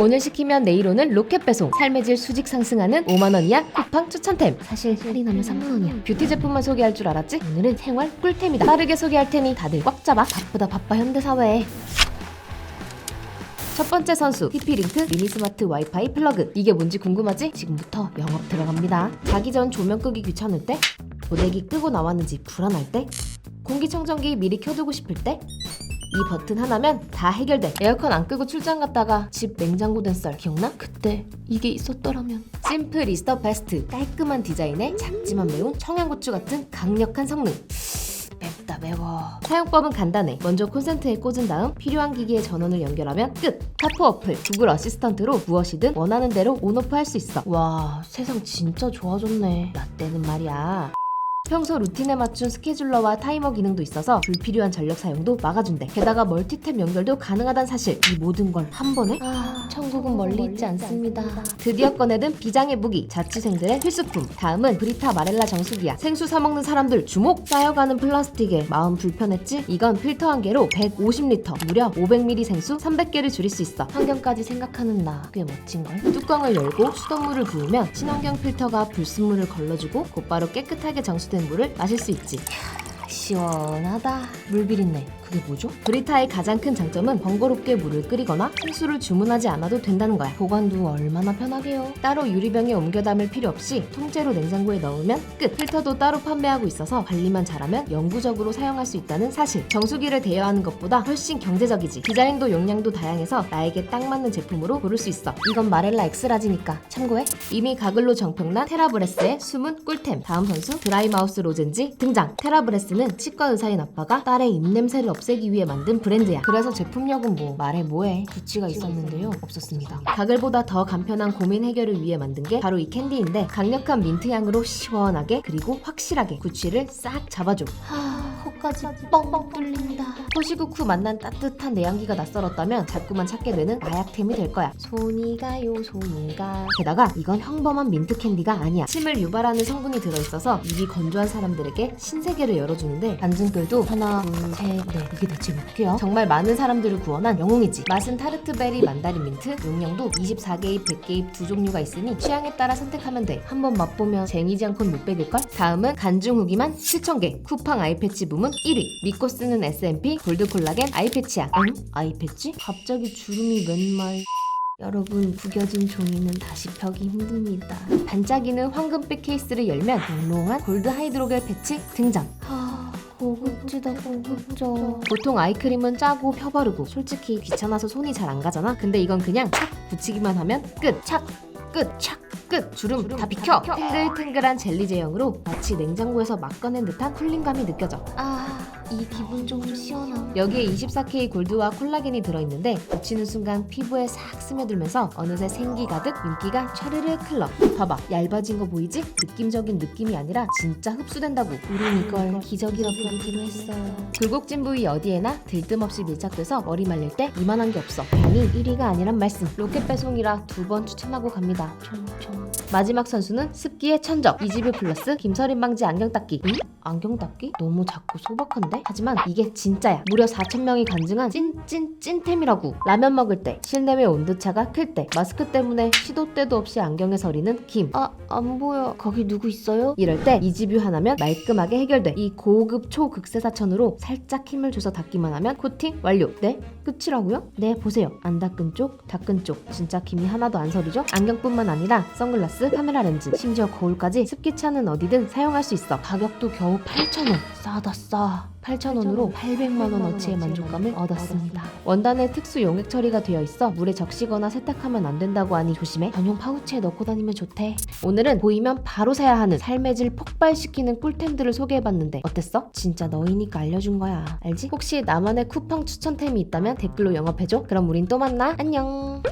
오늘 시키면 내일 오는 로켓 배송. 삶의 질 수직 상승하는 5만원 이하 쿠팡 추천템. 사실 할인하면 3만원이야. 뷰티 제품만 소개할 줄 알았지? 오늘은 생활 꿀템이다. 빠르게 소개할 테니 다들 꽉 잡아. 바쁘다 바빠 현대사회에. 첫 번째 선수 TP링크 미니 스마트 와이파이 플러그. 이게 뭔지 궁금하지? 지금부터 영업 들어갑니다. 자기 전 조명 끄기 귀찮을 때? 고데기 끄고 나왔는지 불안할 때? 공기청정기 미리 켜두고 싶을 때 이 버튼 하나면 다 해결돼. 에어컨 안 끄고 출장 갔다가 집 냉장고 된 썰 기억나? 그때 이게 있었더라면. 심플 이스 더 베스트. 깔끔한 디자인에 작지만 매운 청양고추 같은 강력한 성능. 맵다 매워. 사용법은 간단해. 먼저 콘센트에 꽂은 다음 필요한 기기에 전원을 연결하면 끝. 타프 어플, 구글 어시스턴트로 무엇이든 원하는 대로 온오프 할 수 있어. 와, 세상 진짜 좋아졌네. 나 때는 말이야. 평소 루틴에 맞춘 스케줄러와 타이머 기능도 있어서 불필요한 전력 사용도 막아준대. 게다가 멀티탭 연결도 가능하단 사실. 이 모든 걸 한 번에? 아, 천국은 멀리 있지 않습니다. 드디어 꺼내든 비장의 무기, 자취생들의 필수품. 다음은 브리타 마렐라 정수기야. 생수 사 먹는 사람들 주목! 쌓여가는 플라스틱에 마음 불편했지? 이건 필터 한 개로 150리터, 무려 500ml 생수 300개를 줄일 수 있어. 환경까지 생각하는 나 꽤 멋진걸? 뚜껑을 열고 수돗물을 부으면 친환경 필터가 불순물을 걸러주고 곧바로 깨끗하게 정수된 물을 마실 수 있지. 시원하다. 물 비린내. 그게 뭐죠? 브리타의 가장 큰 장점은 번거롭게 물을 끓이거나 생수를 주문하지 않아도 된다는 거야. 보관도 얼마나 편하게요. 따로 유리병에 옮겨 담을 필요 없이 통째로 냉장고에 넣으면 끝. 필터도 따로 판매하고 있어서 관리만 잘하면 영구적으로 사용할 수 있다는 사실. 정수기를 대여하는 것보다 훨씬 경제적이지. 디자인도 용량도 다양해서 나에게 딱 맞는 제품으로 고를 수 있어. 이건 마렐라 엑스라지니까 참고해. 이미 가글로 정평난 테라브레스의 숨은 꿀템. 다음 선수 드라이마우스 로젠지 등장. 테라브레스는 치과 의사인 아빠가 딸의 입냄새를 없애기 위해 만든 브랜드야. 그래서 제품력은 뭐 말해 뭐해. 구찌가 있었는데요. 없었습니다. 가글보다 더 간편한 고민 해결을 위해 만든 게 바로 이 캔디인데 강력한 민트 향으로 시원하게 그리고 확실하게 구취를 싹 잡아줘. 하, 코까지 뻥뻥 뚫린다. 호시국 후 만난 따뜻한 내향기가 낯설었다면 자꾸만 찾게 되는 마약템이 될 거야. 손이 가요, 손이 가. 게다가 이건 평범한 민트 캔디가 아니야. 침을 유발하는 성분이 들어있어서 입이 건조한 사람들에게 신세계를 열어주는데 반증글도 하나, 둘, 셋, 넷. 이게 대체 몇 개야? 정말 많은 사람들을 구원한 영웅이지. 맛은 타르트 베리 만다린 민트, 용량도 24개입, 100개입 두 종류가 있으니 취향에 따라 선택하면 돼. 한번 맛보면 쟁이지 않곤 못 빼길걸? 다음은 간중 후기만 7,000개. 쿠팡 아이패치 부문 1위. 믿고 쓰는 S&P 골드 콜라겐 아이패치야. 응? 아이패치? 갑자기 주름이 맨말. 여러분 구겨진 종이는 다시 펴기 힘듭니다. 반짝이는 황금빛 케이스를 열면 영롱한 골드 하이드로겔 패치 등장. 하... 고급지다 고급져 보통 아이크림은 짜고 펴바르고 솔직히 귀찮아서 손이 잘 안 가잖아 근데 이건 그냥 착 붙이기만 하면 끝 착 끝착 끝. 주름 다 비켜. 탱글탱글한 젤리 제형으로 마치 냉장고에서 막 꺼낸 듯한 쿨링감이 느껴져. 아 이 기분 좀 시원함 여기에 24K 골드와 콜라겐이 들어있는데 붙이는 순간 피부에 싹 스며들면서 어느새 생기 가득 윤기가 촤르르 흘러. 봐봐 얇아진 거 보이지? 느낌적인 느낌이 아니라 진짜 흡수된다고. 우린 이걸 기적이라 부르기로 했어요. 굴곡진 부위 어디에나 들뜸없이 밀착돼서 머리 말릴 때 이만한 게 없어. 괜히 1위가 아니란 말씀. 로켓 배송이라 두 번 추천하고 갑니다. 마지막 선수는 습기의 천적 이지뷰 플러스 김서림 방지 안경 닦기. 응? 안경 닦기? 너무 작고 소박한데? 하지만 이게 진짜야 무려 4천명이 간증한 찐찐 찐템이라고 라면 먹을 때 실내외 온도차가 클 때 마스크 때문에 시도 때도 없이 안경에 서리는 김 아 안 보여 거기 누구 있어요? 이럴 때 이지뷰 하나면 말끔하게 해결돼 이 고급 초극세사천으로 살짝 힘을 줘서 닦기만 하면 코팅 완료 네? 끝이라고요? 네 보세요 안 닦은 쪽 닦은 쪽 진짜 김이 하나도 안 서리죠? 안경뿐만 아니라 선글라스 카메라 렌즈 심지어 거울까지 습기차는 어디든 사용할 수 있어 가격도 겨우 8,000원 싸다 싸 8,000원으로 800만 원 어치의 만족감을 얻었습니다. 원단에 특수 용액 처리가 되어 있어 물에 적시거나 세탁하면 안 된다고 하니 조심해. 전용 파우치에 넣고 다니면 좋대. 오늘은 보이면 바로 사야 하는 삶의 질 폭발시키는 꿀템들을 소개해봤는데 어땠어? 진짜 너희니까 알려준 거야. 알지? 혹시 나만의 쿠팡 추천템이 있다면 댓글로 영업해줘. 그럼 우린 또 만나. 안녕.